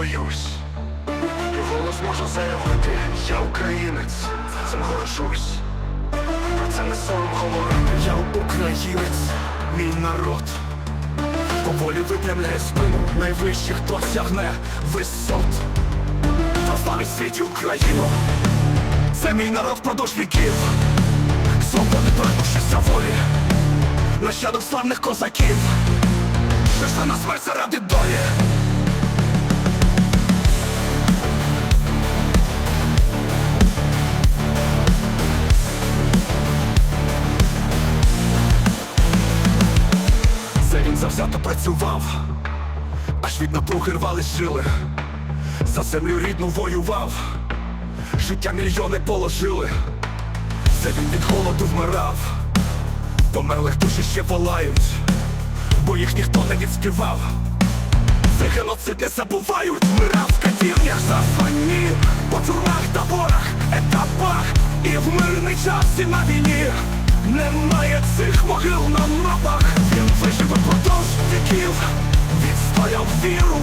боюсь. І голос можу заявити, я українець, цим горжусь. Про це не сором говорити. Я українець, мій народ. Поволі випрямляє спину, найвищий, хто сягне висот. Та славить світі Україну. Це мій народ впродовж віків. Свободи передушися волі. Нащадок славних козаків. Пішли на смерть заради долі. Завзято працював, аж від напруги рвали жили. За землю рідну воював, життя мільйони положили. Це він від голоду вмирав, померлих душі ще волають, бо їх ніхто не відспівав. Це геноцид не забувають, вмирав в катівнях заслані, по тюрмах, таборах, етапах, і в мирний час і на війні. Немає цих могил на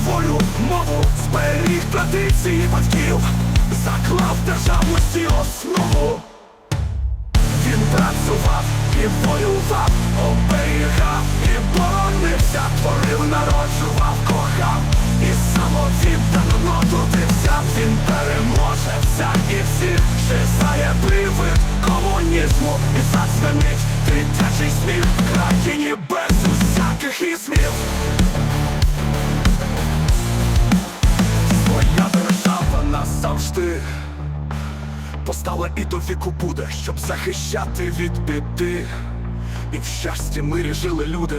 волю, мову, зберіг традиції батьків, заклав державності основу. Він працював і воював, оберігав і боронився, творив, народжував, кохав і самовіддано трудився. Він переможе всяк і всіх, Шизає привид комунізму і зазвенить дитячий сміх країні без усяких ізмів. Постала і до віку буде, щоб захищати від біди. І в щасті мирі жили люди.